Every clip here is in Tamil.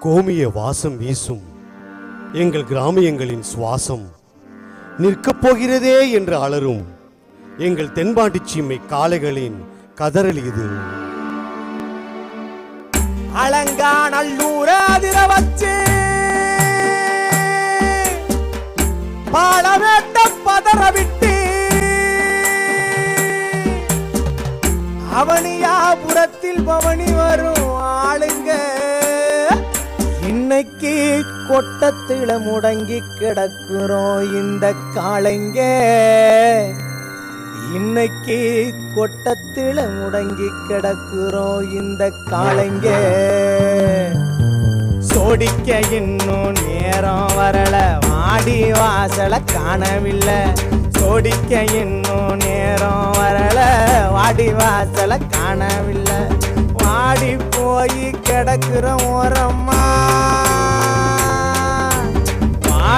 கோமிய வாசம் வீசும். எங்கள் கிராமியங்களின் சுவாசம் நிற்கப் போகிறதே என்று அலரும். எங்கள் தென்பாண்டிச் சீமை காளைகளின் கதறல் இது. அலங்காநல்லூர அதிர வச்சு பாலவேட்ட பதற விட்டு அவனியாபுரத்தில் பவனி வரும் ஆளுங்க. இன்னைக்கு கொட்டத்தில முடங்கி கிடக்குறோம் இந்த காளைங்க. இன்னைக்கு கொட்டத்தில முடங்கி கிடக்குறோம் இந்த காளைங்க. சோடிக்க இன்னும் நேரம் வரல வாடி வாசல காணவில்லை. சோடிக்க இன்னும் நேரம் வரல வாடி வாசல காணவில்லை. வாடி போய் கிடக்குற ஓரம்மா.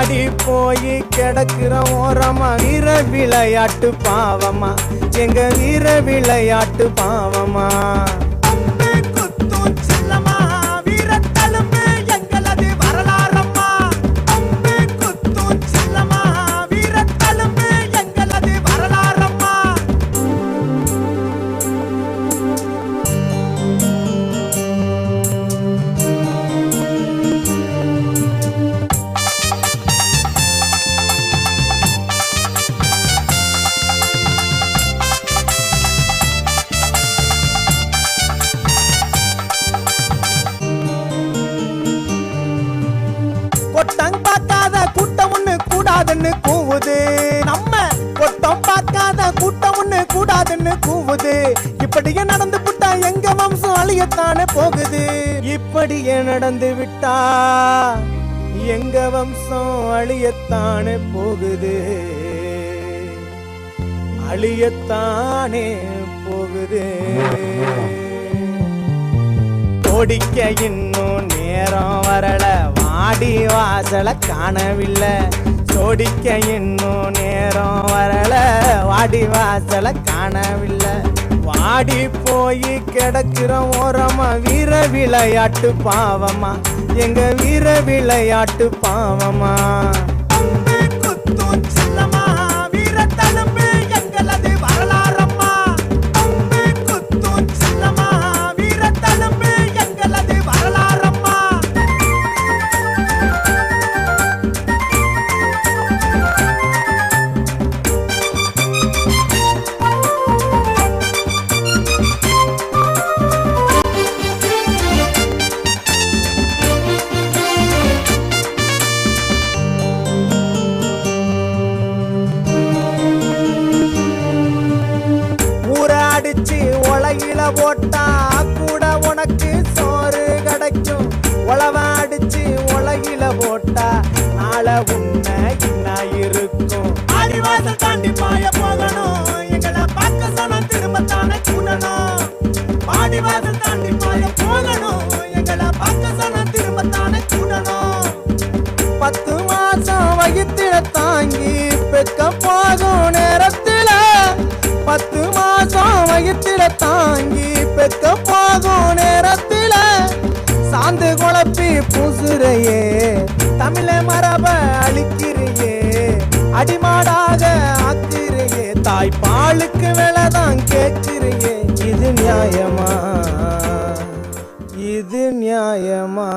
வாடி போய் கிடக்கிற ஓரமா. வீர விளையாட்டு பாவமா. எங்க வீர விளையாட்டு பாவமா. பார்க்காத கூட்டம் ஒண்ணு கூடாதுன்னு கூவுது. நம்ம கொட்டம் பார்க்காத கூட்டம் ஒண்ணு கூடாதுன்னு கூவுது. இப்படியே நடந்து விட்டா எங்க வம்சம் அழியத்தானே போகுது. இப்படியே நடந்து விட்டா எங்க வம்சம் அழியத்தானே போகுது. அழியத்தானே போகுது. ஓடிக்க இன்னும் நேரம் வரல. மாடி வாசல காணவில்லை. சோடிக்க இன்னும் நேரம் வரல. வாடி வாசல காணவில்லை. வாடி போய் கிடக்குற ஓரமா வீர விளையாட்டு பாவமா. எங்க வீர விளையாட்டு பாவமா. போட்டா கூட உனக்கு சோறு கிடைக்கும். உழவ அடிச்சு உலகில போட்டா நாளை உன்னை என்ன இருக்கும். ஆடிவாசல் தாண்டி பாய போகணும். எங்களை பார்க்க சொன்ன திரும்ப தானே கூடணும். ஆடிவாசல் தாண்டி பாய போகணும். எங்களை பார்க்க சொன்ன திரும்ப தானே கூடணும். பத்து மாசம் வயிற்றில தாங்கி பெக்க போகும் தாங்கி போகும் நேரத்தில் சாந்து குழப்பி பூசுறையே. தமிழ மரப அழிக்கிறையே. அடிமாடாக ஆக்கிறையே. தாய் பாலுக்கு வேலைதான் கேட்கிறியே. இது நியாயமா? இது நியாயமா?